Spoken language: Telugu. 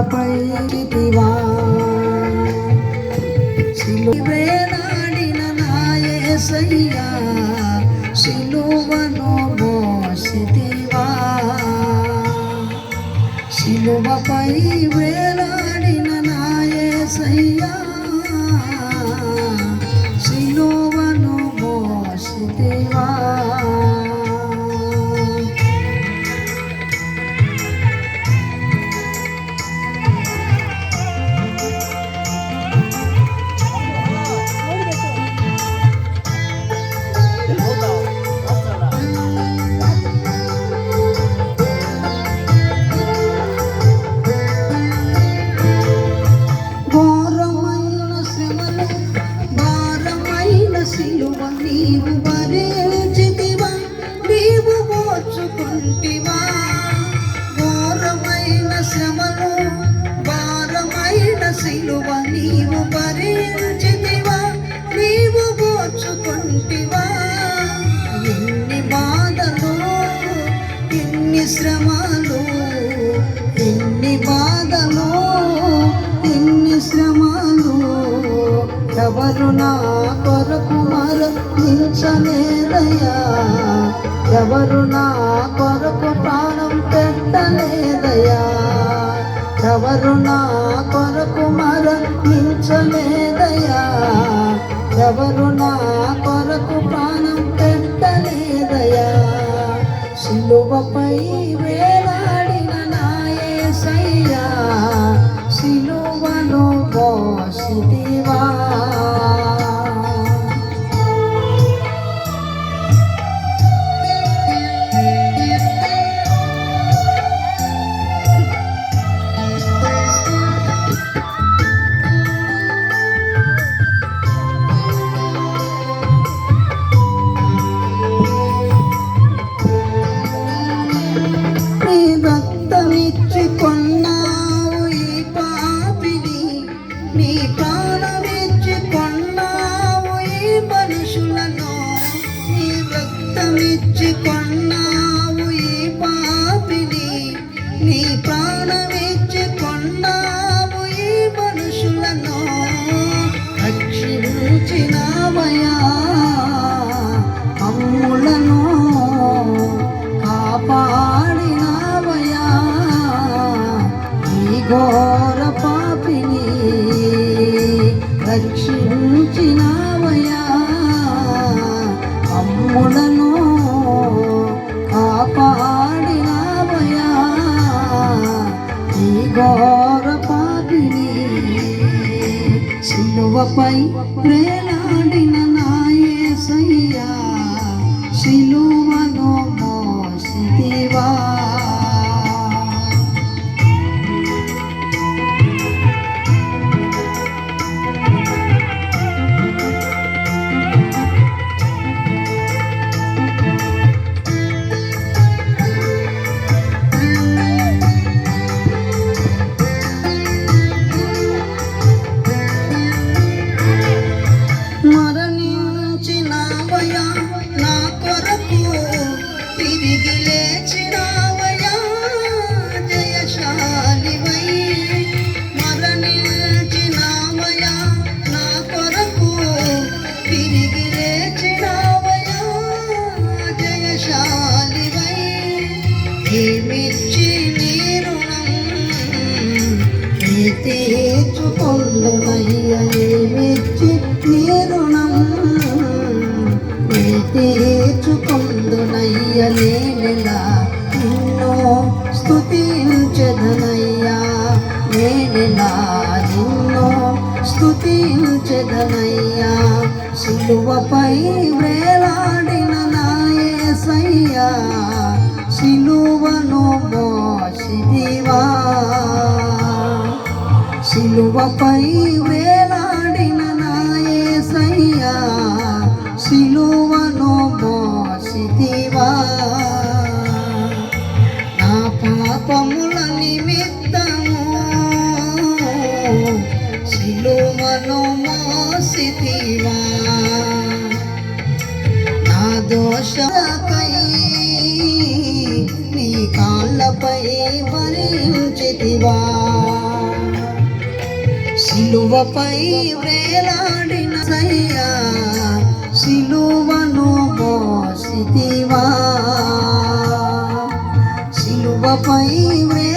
కాళ్ళపై చితివా సిలువేలాడిన నాయసయ్యా సిలువను మోసితివా. సిలువపై కొరకు మరణించలేదయ్యా ఎవరు నా కొరకు ప్రాణం పెట్టలేదయ్యా. ఎవరు నా కొరకు మరణించలేదయ్యా. ఎవరు నా రక్తమిచ్చి కొన్నావు ఈ పాపిని. నీ ప్రాణమిచ్చి కొన్నావు ఈ మనుషులను. రక్షించినావయా అమ్ములను కాపాడినావయా ఈ ఘోర పాపిని రక్షించినవయా అమ్ములను సిలువపై వేలాడిన నాయసయ్యా శిలువను మోసిదివా ఏమిచ్చి నీ రుణం నీ ఏమిచ్చి నీ రుణం నేనెలా నిన్నో స్తుతించదనయ్యా? నేనెలా నిన్నో స్తుతించదనయ్యా? సిలువపై వేలాడిన నాయసయ్యా సిలువను మోసిదివా సిలువపై సిలువపై వేలాడిన సయ్యా సిలువను మోసిదివా సిలువపై వే